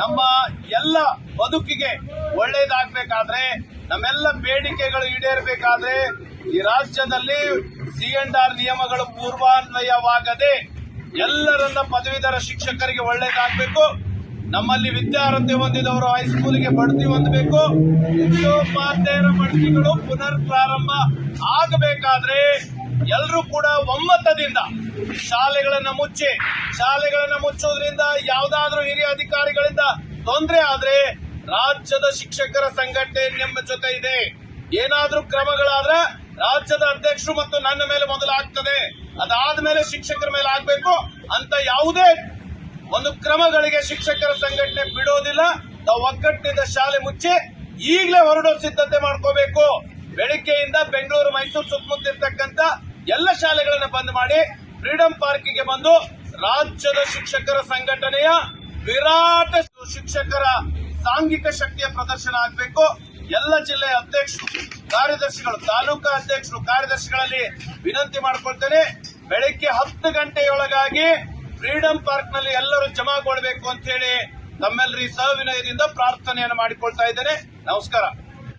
ನಮ್ಮ ಎಲ್ಲ ಬದುಕಿಗೆ ಒಳ್ಳೇದಾಗಬೇಕಾದ್ರೆ, ನಮ್ಮೆಲ್ಲ ಬೇಡಿಕೆಗಳು ಈಡೇರಬೇಕಾದ್ರೆ, ಈ ರಾಜ್ಯದಲ್ಲಿ ಸಿ ಅಂಡ್ ಆರ್ ನಿಯಮಗಳು ಪೂರ್ವಾನ್ವಯವಾಗದೆ ಎಲ್ಲರನ್ನ ಪದವೀಧರ ಶಿಕ್ಷಕರಿಗೆ ಒಳ್ಳೇದಾಗಬೇಕು. ನಮ್ಮಲ್ಲಿ ವಿದ್ಯಾರ್ಹತೆ ಹೊಂದಿದವರು ಹೈಸ್ಕೂಲಿಗೆ ಬಡ್ತಿ ಹೊಂದಬೇಕು. ಮುಖ್ಯೋಪಾಧ್ಯಾಯರ ಬಡ್ತಿಗಳು ಪುನರ್ ಪ್ರಾರಂಭ ಆಗಬೇಕಾದ್ರೆ ಎಲ್ಲರೂ ಕೂಡ ಒಮ್ಮತದಿಂದ ಶಾಲೆಗಳನ್ನ ಮುಚ್ಚಿ, ಶಾಲೆಗಳನ್ನ ಮುಚ್ಚೋದ್ರಿಂದ ಯಾವ್ದಾದ್ರು ಹಿರಿಯ ಅಧಿಕಾರಿಗಳಿಂದ ತೊಂದರೆ ಆದ್ರೆ ರಾಜ್ಯದ ಶಿಕ್ಷಕರ ಸಂಘಟನೆ ನಿಮ್ಮ ಜೊತೆ ಇದೆ. ಏನಾದ್ರೂ ಕ್ರಮಗಳಾದ್ರೆ ರಾಜ್ಯದ ಅಧ್ಯಕ್ಷರು ಮತ್ತು ನನ್ನ ಮೇಲೆ ಮೊದಲು ಆಗ್ತದೆ ಅದಾದ್ಮೇಲೆ ಶಿಕ್ಷಕರ ಮೇಲೆ ಆಗ್ಬೇಕು ಅಂತ ಯಾವುದೇ ಒಂದು ಕ್ರಮಗಳಿಗೆ ಶಿಕ್ಷಕರ ಸಂಘಟನೆ ಬಿಡೋದಿಲ್ಲ. ನಾವು ಒಗ್ಗಟ್ಟಿನಿಂದ ಶಾಲೆ ಮುಚ್ಚಿ ಈಗಲೇ ಹೊರಡೋ ಸಿದ್ಧತೆ ಮಾಡ್ಕೋಬೇಕು. ಬೆಳಿಗ್ಗೆಯಿಂದ ಬೆಂಗಳೂರು ಮೈಸೂರು ಸುತ್ತಮುತ್ತ ಇರ್ತಕ್ಕಂಥ ಎಲ್ಲ ಶಾಲೆಗಳನ್ನು ಬಂದ್ ಮಾಡಿ ಫ್ರೀಡಂ ಪಾರ್ಕಿಗೆ ಬಂದು ರಾಜ್ಯದ ಶಿಕ್ಷಕರ ಸಂಘಟನೆಯ ವಿರಾಟ ಶಿಕ್ಷಕರ ಸಾಂಘಿಕ ಶಕ್ತಿಯ ಪ್ರದರ್ಶನ ಆಗಬೇಕು. ಎಲ್ಲ ಜಿಲ್ಲೆಯ ಅಧ್ಯಕ್ಷರು, ಕಾರ್ಯದರ್ಶಿಗಳು, ತಾಲೂಕಾ ಅಧ್ಯಕ್ಷರು, ಕಾರ್ಯದರ್ಶಿಗಳಲ್ಲಿ ವಿನಂತಿ ಮಾಡಿಕೊಳ್ತೇನೆ. ಬೆಳಗ್ಗೆ ಹತ್ತು ಗಂಟೆಯೊಳಗಾಗಿ ಫ್ರೀಡಂ ಪಾರ್ಕ್ನಲ್ಲಿ ಎಲ್ಲರೂ ಜಮಾಗೊಳ್ಬೇಕು ಅಂತ ಹೇಳಿ ತಮ್ಮೆಲ್ಲರಿ ಸಹವಿನಯದಿಂದ ಪ್ರಾರ್ಥನೆಯನ್ನು ಮಾಡಿಕೊಳ್ತಾ ಇದ್ದೇನೆ. ನಮಸ್ಕಾರ.